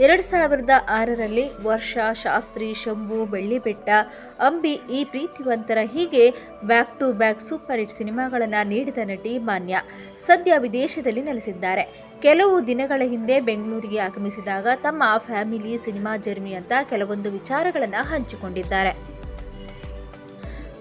ಎರಡು ಸಾವಿರದ ಆರರಲ್ಲಿ ವರ್ಷ ಶಾಸ್ತ್ರಿ ಶಂಭು ಬೆಳ್ಳಿಬೆಟ್ಟ ಅಂಬಿ ಈ ಪ್ರೀತಿವಂತರ ಹೀಗೆ back to back super hit ಸಿನಿಮಾಗಳನ್ನು ನೀಡಿದ ನಟಿ ಮಾನ್ಯ. ಸದ್ಯ ವಿದೇಶದಲ್ಲಿ ನೆಲೆಸಿದ್ದಾರೆ. ಕೆಲವು ದಿನಗಳ ಹಿಂದೆ ಬೆಂಗಳೂರಿಗೆ ಆಗಮಿಸಿದಾಗ ತಮ್ಮ ಫ್ಯಾಮಿಲಿ ಸಿನಿಮಾ ಜರ್ನಿ ಅಂತ ಕೆಲವೊಂದು ವಿಚಾರಗಳನ್ನು ಹಂಚಿಕೊಂಡಿದ್ದಾರೆ.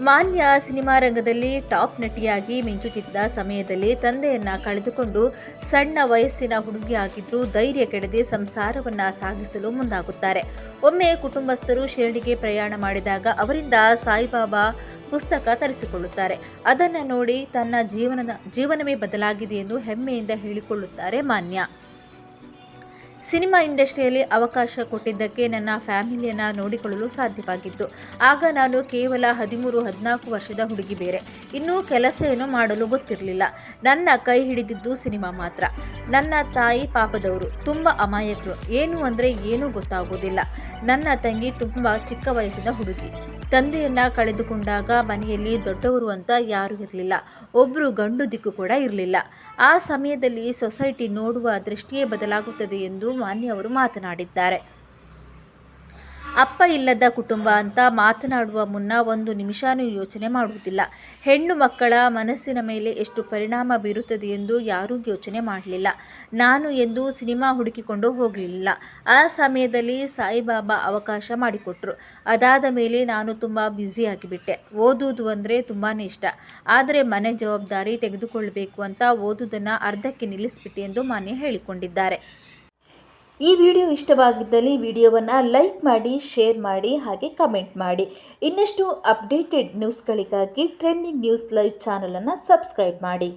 ಮಾನ್ಯ ಸಿನಿಮಾ ರಂಗದಲ್ಲಿ ಟಾಪ್ ನಟಿಯಾಗಿ ಮಿಂಚುತ್ತಿದ್ದ ಸಮಯದಲ್ಲಿ ತಂದೆಯನ್ನ ಕಳೆದುಕೊಂಡು ಸಣ್ಣ ವಯಸ್ಸಿನ ಹುಡುಗಿಯಾಗಿದ್ರೂ ಧೈರ್ಯ ಕೆಡದೆ ಸಂಸಾರವನ್ನ ಸಾಗಿಸಲು ಮುಂದಾಗುತ್ತಾರೆ. ಒಮ್ಮೆ ಕುಟುಂಬಸ್ಥರು ಶಿರಡಿಗೆ ಪ್ರಯಾಣ ಮಾಡಿದಾಗ ಅವರಿಂದ ಸಾಯಿಬಾಬಾ ಪುಸ್ತಕ ತರಿಸಿಕೊಳ್ಳುತ್ತಾರೆ. ಅದನ್ನು ನೋಡಿ ತನ್ನ ಜೀವನದ, ಜೀವನವೇ ಬದಲಾಗಿದೆ ಎಂದು ಹೆಮ್ಮೆಯಿಂದ ಹೇಳಿಕೊಳ್ಳುತ್ತಾರೆ ಮಾನ್ಯ. ಸಿನಿಮಾ ಇಂಡಸ್ಟ್ರಿಯಲ್ಲಿ ಅವಕಾಶ ಕೊಟ್ಟಿದ್ದಕ್ಕೆ ನನ್ನ ಫ್ಯಾಮಿಲಿಯನ್ನು ನೋಡಿಕೊಳ್ಳಲು ಸಾಧ್ಯವಾಗಿತ್ತು. ಆಗ ನಾನು ಕೇವಲ ಹದಿಮೂರು, ಹದಿನಾಲ್ಕು ವರ್ಷದ ಹುಡುಗಿ ಬೇರೆ. ಇನ್ನೂ ಕೆಲಸ ಏನೂ ಮಾಡಲು ಗೊತ್ತಿರಲಿಲ್ಲ. ನನ್ನ ಕೈ ಹಿಡಿದಿದ್ದು ಸಿನಿಮಾ ಮಾತ್ರ. ನನ್ನ ತಾಯಿ ಪಾಪದವರು, ತುಂಬ ಅಮಾಯಕರು. ಏನು ಅಂದರೆ ಏನೂ ಗೊತ್ತಾಗೋದಿಲ್ಲ. ನನ್ನ ತಂಗಿ ತುಂಬ ಚಿಕ್ಕ ವಯಸ್ಸಿನ ಹುಡುಗಿ. ತಂದೆಯನ್ನ ಕಳೆದುಕೊಂಡಾಗ ಮನೆಯಲ್ಲಿ ದೊಡ್ಡವರು ಅಂತ ಯಾರೂ ಇರಲಿಲ್ಲ. ಒಬ್ಬರು ಗಂಡು ದಿಕ್ಕು ಕೂಡ ಇರಲಿಲ್ಲ. ಆ ಸಮಯದಲ್ಲಿ ಸೊಸೈಟಿ ನೋಡುವ ದೃಷ್ಟಿಯೇ ಬದಲಾಗುತ್ತದೆ ಎಂದು ಮಾನ್ಯ ಅವರು ಮಾತನಾಡಿದ್ದಾರೆ. ಅಪ್ಪ ಇಲ್ಲದ ಕುಟುಂಬ ಅಂತ ಮಾತನಾಡುವ ಮುನ್ನ ಒಂದು ನಿಮಿಷನೂ ಯೋಚನೆ ಮಾಡುವುದಿಲ್ಲ. ಹೆಣ್ಣು ಮಕ್ಕಳ ಮನಸ್ಸಿನ ಮೇಲೆ ಎಷ್ಟು ಪರಿಣಾಮ ಬೀರುತ್ತದೆ ಎಂದು ಯಾರೂ ಯೋಚನೆ ಮಾಡಲಿಲ್ಲ. ನಾನು ಎಂದು ಸಿನಿಮಾ ಹುಡುಕಿಕೊಂಡು ಹೋಗಲಿಲ್ಲ. ಆ ಸಮಯದಲ್ಲಿ ಸಾಯಿಬಾಬಾ ಅವಕಾಶ ಮಾಡಿಕೊಟ್ರು. ಅದಾದ ಮೇಲೆ ನಾನು ತುಂಬ ಬ್ಯುಸಿಯಾಗಿಬಿಟ್ಟೆ ಓದುವುದು ಅಂದರೆ ತುಂಬಾ ಇಷ್ಟ. ಆದರೆ ಮನೆ ಜವಾಬ್ದಾರಿ ತೆಗೆದುಕೊಳ್ಳಬೇಕು ಅಂತ ಓದುವುದನ್ನು ಅರ್ಧಕ್ಕೆ ನಿಲ್ಲಿಸ್ಬಿಟ್ಟೆ ಎಂದು ಮಾನ್ಯ ಹೇಳಿಕೊಂಡಿದ್ದಾರೆ. ಈ ವಿಡಿಯೋ ಇಷ್ಟವಾಗಿದ್ದಲ್ಲಿ ವಿಡಿಯೋವನ್ನು ಲೈಕ್ ಮಾಡಿ, ಶೇರ್ ಮಾಡಿ, ಹಾಗೆ ಕಮೆಂಟ್ ಮಾಡಿ. ಇನ್ನಷ್ಟು ಅಪ್ಡೇಟೆಡ್ ನ್ಯೂಸ್ಗಳಿಗಾಗಿ ಟ್ರೆಂಡಿಂಗ್ ನ್ಯೂಸ್ ಲೈವ್ ಚಾನಲನ್ನು ಸಬ್ಸ್ಕ್ರೈಬ್ ಮಾಡಿ.